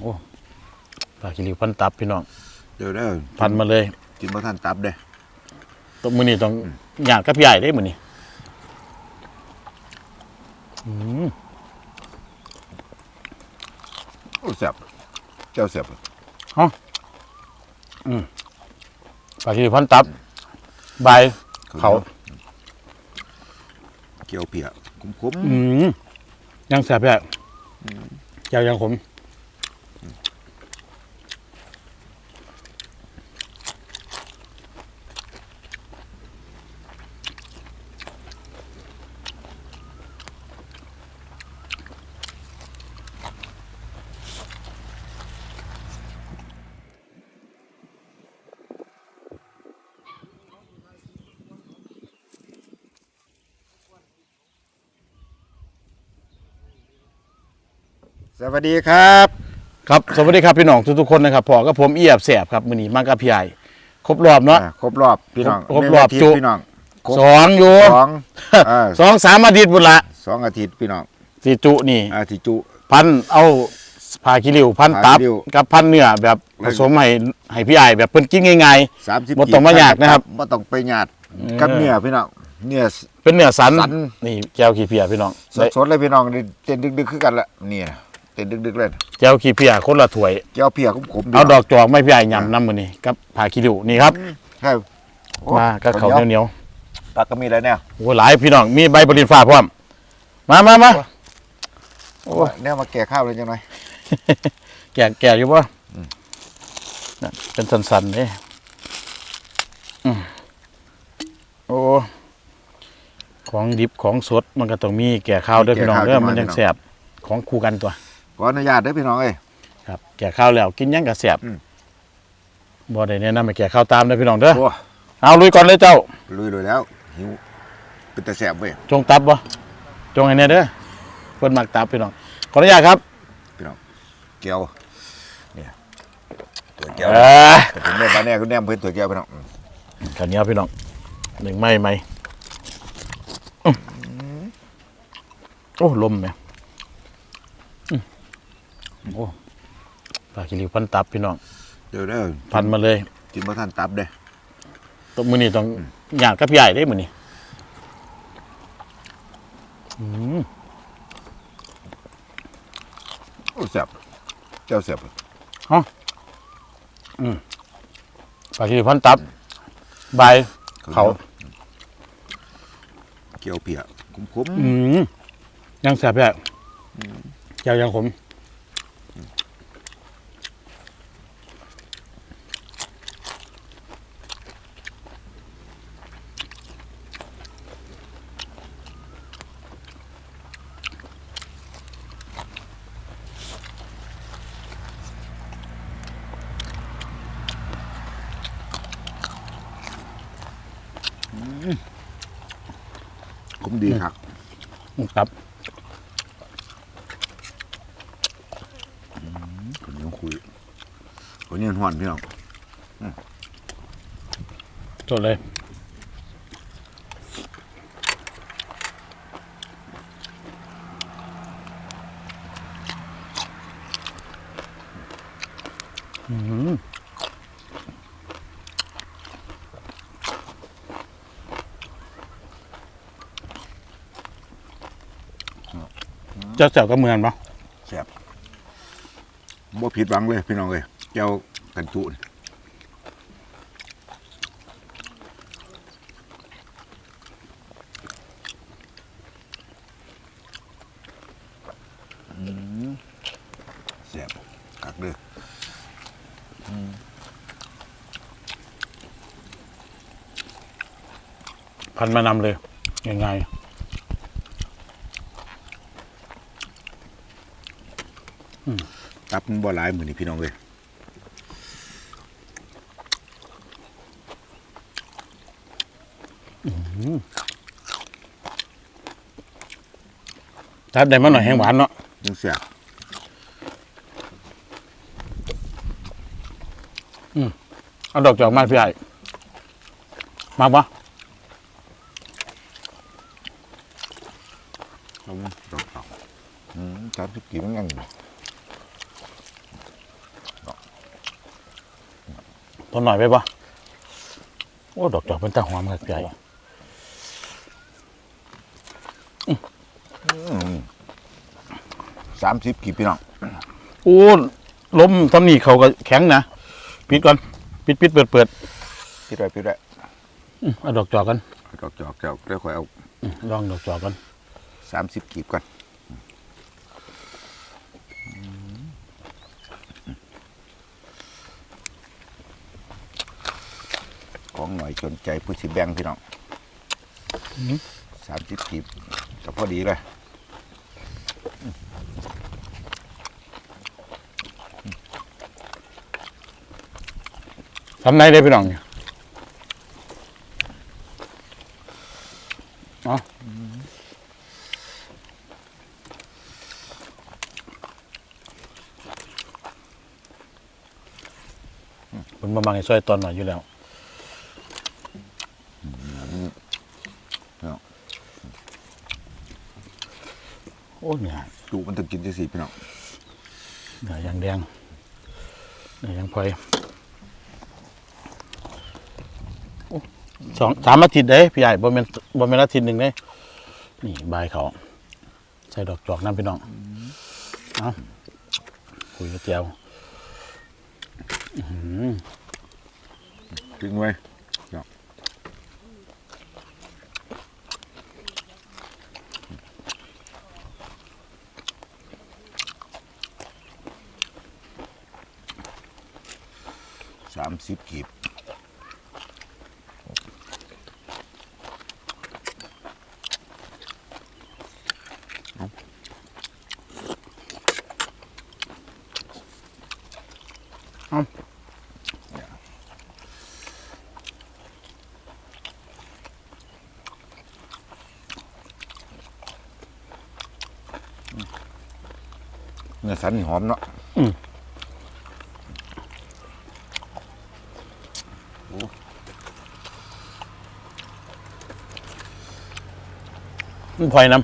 โอ้ปลาคิริวพันตับพี่น้อง เดี๋ยวเด้อพันมาเลยกินบ่ทันตับเด้อต้องมือนี้ต้องอยากกับใหญ่ได้มือนี้อืมโอ้แซ่บเจ้าแซ่บปลาคิริวพันตับใบเขาเกี่ยวเปียกคุ้มอืมยังแสบแย่เจ้ายังขม สวัสดีครับ ครับสวัสดีครับพี่น้องทุกๆคนนะครับพอกับผมเอียบแสบครับมือนี้มากับพี่ใหญ่ครบรอบเนาะ อ่าครบรอบพี่น้องครบรอบหนึ่งาทิตย์จุ พี่น้องครบสองอยู่สองอ่าสองสามอาทิตย์บุญละสองอาทิตย์พี่น้องสีจุนี่ อาทิจุ พันเอาผาคิริวพันตับผาคิริวกับพันเนื้อแบบผสมให้ให้พี่ใหญ่แบบเพิ่นกินง่าย สามสิบบ่ต้องมาหยาดนะครับ บ่ต้องไปหยาดเออกับเนื้อพี่น้องเนื้อๆเป็นเนื้อสันสัน นี่แก้วขี้เพียพี่น้องสดๆเลยพี่น้องนี่เต้นดึกๆคือกันละเนี่ย เต้นดึกๆเลยแก้วขี้เพียคนละถ้วยเจ้าเพียขมๆพี่เอาน้งดอกจอกไม่พี่ใหญ่ยำน้ำมือนี่กับผาคิริวนี่ครับครับโอ้มากับเขาวเหนียวปลากก็มีอะไรเนี่ยๆโอ้หลายพี่น้องมีใบบรินฟ้าพร้อมมามามาโอ้ยเนี่ยมาแก่ข้าวเลยจังไงแก่แก่อยู่ป่ะอืมนั่นเป็นสันๆเลยอืมโอ้ของดิบของสดมันก็ต้องมีแก่ข้าวด้วยพี่น้องเด้อมันยังแสบของคู่กันตัว ขออนุญาตเด้อพี่น้องเอ้ย ครับแก่ข้าวแล้วกินหยังก็แสบอืม บ่ได้แนะนำให้แก่ข้าวตามเด้อพี่น้องเด้อโอ้เอาลุยก่อนเลยเจ้า ลุยเลยแล้ว หิวเป็นแต่แสบเว้ย จงตับบ่จงให้แน่เด้อเพิ่นมักตับพี่น้องขออนุญาตครับแก้วเนี่ยตัวเอแก้วอแต่ผมได้ปลาแน่คุณแนมเพิ่นตัวแก้วพี่น้องอืมข้าวเหนียวพี่น้องหนึ่งไม้ไหมอื้อโอ้ลมเนี่ยอื้อ โอ้ปลาคิริวพันตับพี่น้องเดี๋ยวเด้อพันมาเลยกินบ่ทันตับเด้อต้องมือนี้ต้องอยากกับใหญ่ได้มือนี้อืมโอ้แสบเจ้าแสบปลาคิริวพันตับใบเขาเกี่ยวเปียกคุ้มอืมยังแสบแย่เจ้ายังขม ดีครับครับคนนี้คุยคนนี้หวนพี่น้องจดเลยอืม เจ้าแสบก็เหมือนปะแสบบ่ผิดหวังเลยพี่น้องเอ้ยเจ้ากันจุนี่อืมแสบกักเด้อพันมานำเลยยังไง ตับ มันบ่หลายมือนี่พี่น้องเอ้ยถ้าได้มาหน่อยแห้งหวานเนาะยังแสบเอาดอกจอกมาพี่ใหญ่มากปะเอามาดอกเต่าอืมสามสิบกี่มันยังอยู่ ตัวหน่อยไปปะโอ้ ดอกจอกเป็นตาหอมกับใหญ่สามสิบกี่พี่น้องโอ้ล้มตำหนิเขาก็แข็งนะ ปิดก่อน ปิดปิดเปิดเปิดพี่ได้พี่ได้อืมเอาดอกจอกกันจอกจอกจอกแล้วค่อยเอาอืมลองดอกจอกกันสามสิบกีบก่อน ของหน่อยสนใจผู้สิแบงพี่น้องสามสิบกีบก็พอดีเลยทำไหนได้พี่น้องเนี่ยเอาผมมาบังไอ้ซอยตอนหน่อยอยู่แล้ว อ้เนี่ย ดูมันต้องกินจะสี่พี่น้องเนื้อยังแดงเนื้อยังพลอยโอ้สองสามอาทิตย์เด้พี่ใหญ่บ่แม่นบ่แม่นอาทิตย์หนึ่งเด้นี่บายเขาใส่ดอกจอกน้ำพี่น้องเอาคุยกับเจียวอื้อหือทิ้งไว้ สามสิบกีบเนื้อสันนี่หอมเนาะ มันพลอยน้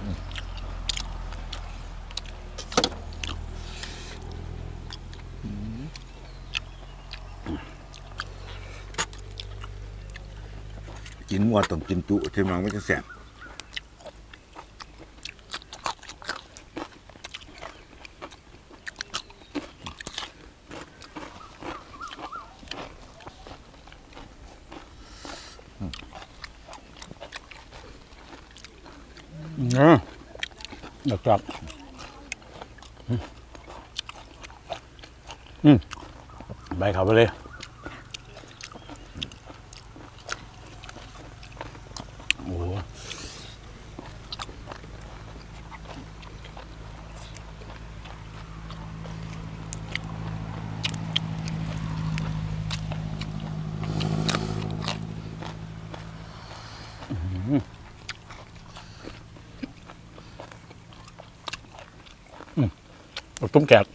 กินมัวต้องกินจุที่มน้งไม่จะแสบำเออดอกจับอืมอืมใบเขาไปเลย ตุ้มแกะ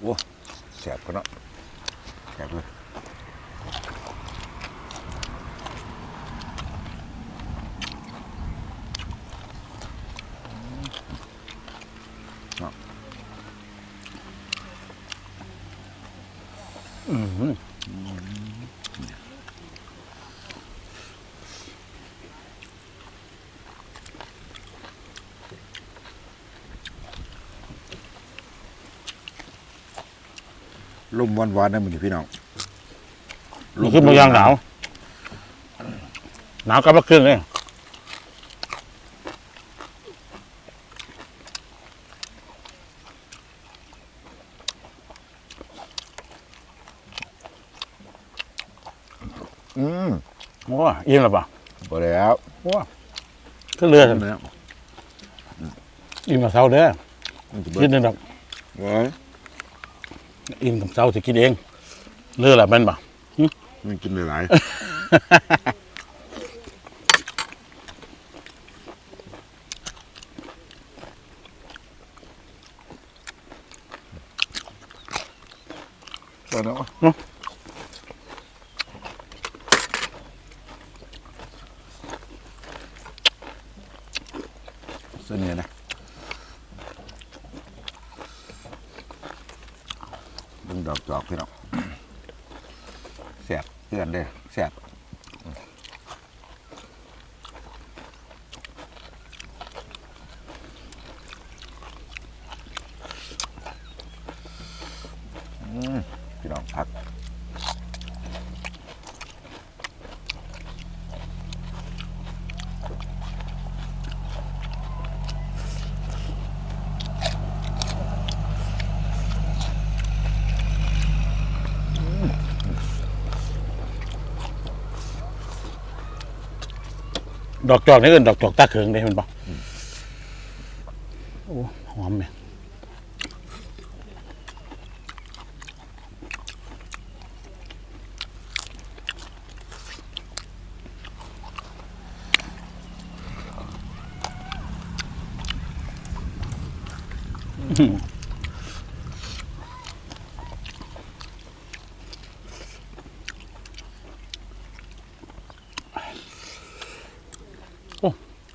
โอ้แสบกันเนาะแสบเลย อืม ลมวันวานๆนะมึงพี่น้องนี่คือเมืองหนาวหนาวกับเมื่อคืนเลย อืม โอ้อิ่มแล้วปะบ่แล้วโอ้ก็เลือดเนื้ออิ่มกับเช้าเด้อมันจะคิเบิดดนึงดอกไว้อิ่มกับเช้าจะกินเอง เลือดแหละแม่นปะมันกินหลายๆก็เนาะ พิ่งดอกจอกพี่น้องแสบเพื่อนเด้อแสบอืมพี่น้องพัก ดอกจอกนี่เอินดอกจอกตาเขิงได้มันปะโอ้หอมเนี่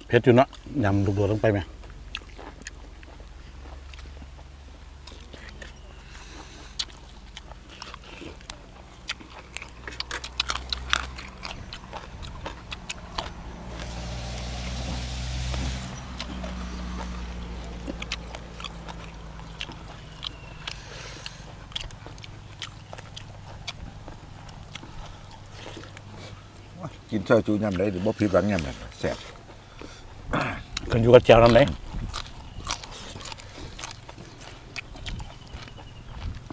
เผ็ดอยู่เนาะยำลูกโดดลงไปไหมกินซอยจูยำได้หรือบ่ผิดหวังยำนั่นแซ่บ ขึ้นอยู่กับแจวน้ำไหน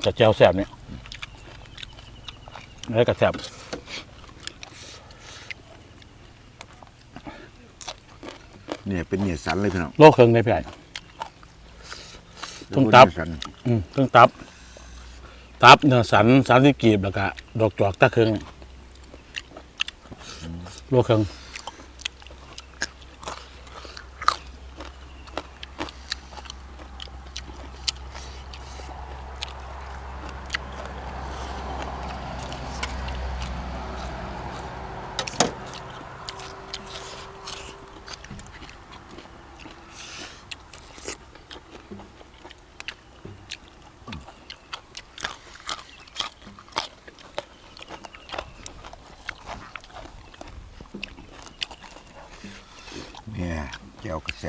กับแจวแสบเนี่ยแล้วกับแสบเนี่ยเป็นเนี่ยสันเลยพี่น้องโลกเคิงในพี่ใหญ่ต้มตับเนื้อสันอืมเครื่องตับ ตับเนื้อสันสามสิบกีบแล้วก็ดอกจอกตะเคิงโลกเคิงเนี่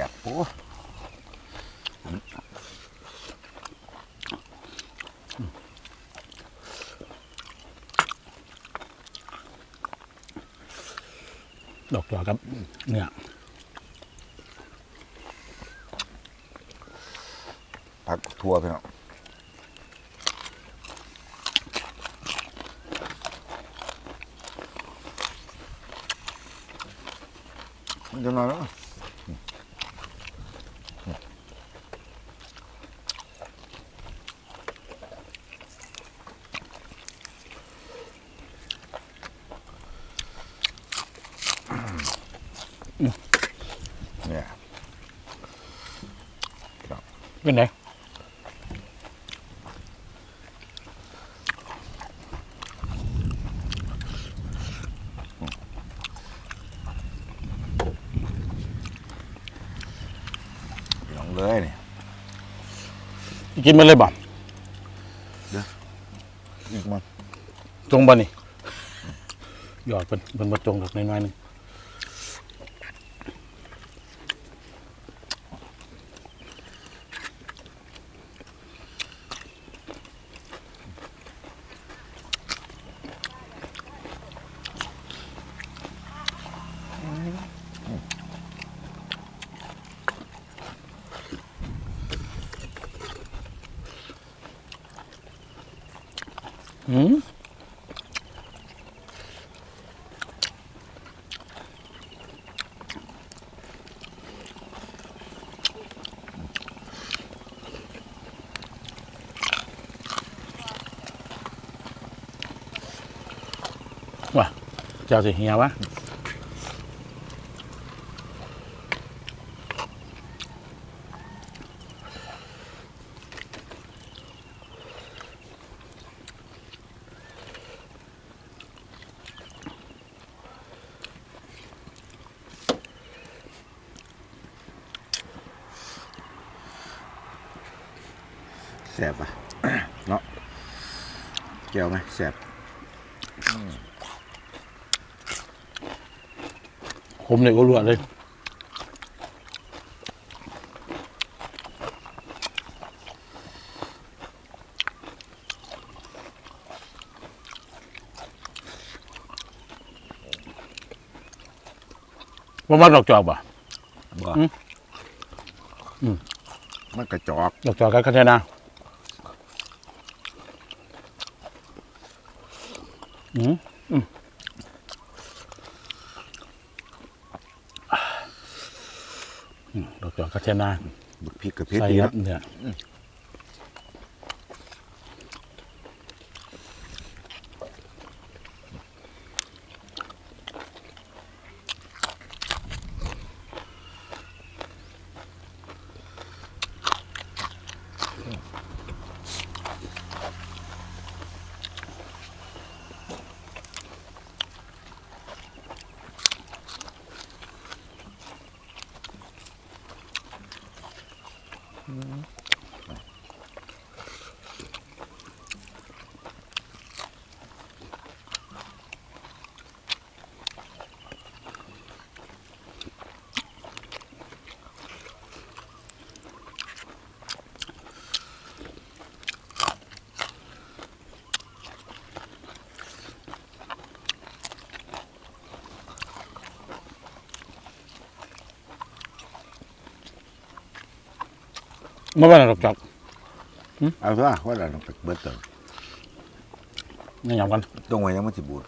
บโอ้ดอกจอกครับเนื้อผักทั่วพี่น้องมันจะนอนแล้วเนี่ย เป็นไง พี่น้อง เลยเนี่ยกินมาเลยบ่อีกมันจงบ่นี่หยอดเป็นเป็นมาจงดอกน้อยๆหนึง อืมว่ะเจ้ แสบอ่ะเนาะเจียวไหมแสบคมเนี่ยก็รวดเลยว่ามันดอกจอกป่ะบ่มันกระจอก ดอกจอกกันกันเถอะนะ อืมดอกจอกกันเทนาบักพริกกับเพชรใส่ดีครันะบเนี่ยเมื่ อวานดอกจอกเอาซะว่าเราต้องไปเบิดเติมนี่ยำกัน ตรงไว้ยังมันสิบูด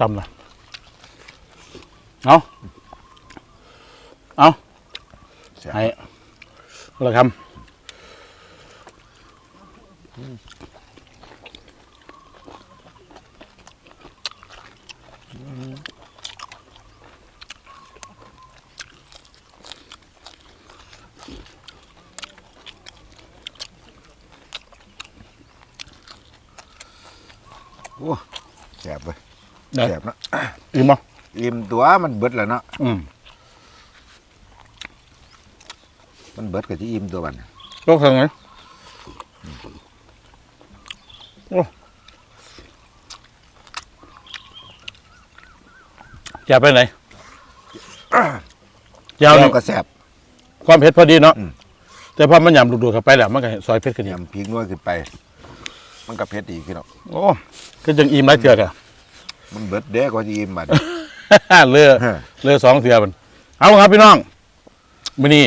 ตำนะเอาเอาแซ่บให้คนละคำ โอ้แซ่บเลย ได้แซ่บนะอิ่มบ่อิ่มตัวมันเบิดแล้วเนาะอืมมันเบิดกับที่อิ่มตัวมันโลกทางไหนโอ้จะไปไหนยาวแล้นี่วก็แซ่บความเผ็ดพอดีเนาะอืม แต่พอมันยำดูดๆเข้าไปแล้วมันก็ซอยเผ็ดขึ้นอีกยำพริกนวดขึ้นไป มันก็เผ็ดอีกพี่น้องโอ้ก็จังอิ่มหลายเถื่อเถอะ มันเบิดเด้กว่าที่อิ่มบัด เลือฮะ เลือสองเถื่อมันเอาครับพี่น้องมื้อนี้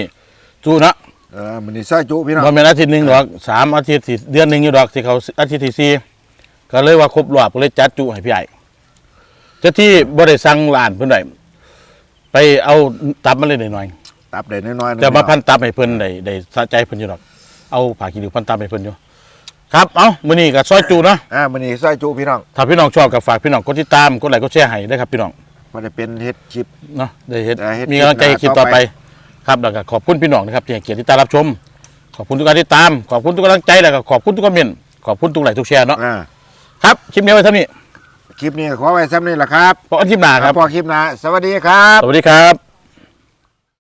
จูนะเออมันนี่ซอยจุพี่น้อง บ่แม่นอาทิตย์หนึงดอกสามอาทิตย์สี่เดือนหนึงอยู่ดอกที่เขาอาทิตย์ที่สี่ก็เลยว่าครบรอบก็เลยจัดจุให้พี่ใหญ่เจ้าที่บ่ได้สั่งร้านเพิ่นได้ไปเอาตับมาเลยหน่อยตับได้น้อยๆๆแต่มาพันตับให้เพิ่นได้ได้สะใจเพิ่นอยู่ดอก เอาผ้าขี้ริ้วพันตับให้เพิ่นอยู่ ครับเอามื้อนี้ก็ซอยจุเนาะอ่ามันนี่ซอยจุพี่น้องถ้าพี่น้องชอบก็ฝากพี่น้องกดติดตามกดไลค์กดแชร์ให้ด้วยครับพี่น้องมันจะเป็นเฮ็ดคลิป เนาะได้เห็นได้เฮ็ดมีกำลังใจคลิปหน้าคลิปต่อต่อไปไป ครับแล้วก็ขอบคุณพี่น้องนะครับที่ให้เกียรติติดตามรับชม ขอบคุณทุกการติดตาม ขอบคุณทุกกำลังใจแล้วก็ขอบคุณทุกคอมเมนต์ขอบคุณทุกไลค์ทุกแชร์เนาะอ่าครับคลิปนี้ไว้เท่านี้คลิปนี้ขอไว้ซ้ำนี่แหละครับพบกันคลิปหน้าครับพอคลิปหนะสวัสดีครับ สวัสดีครับ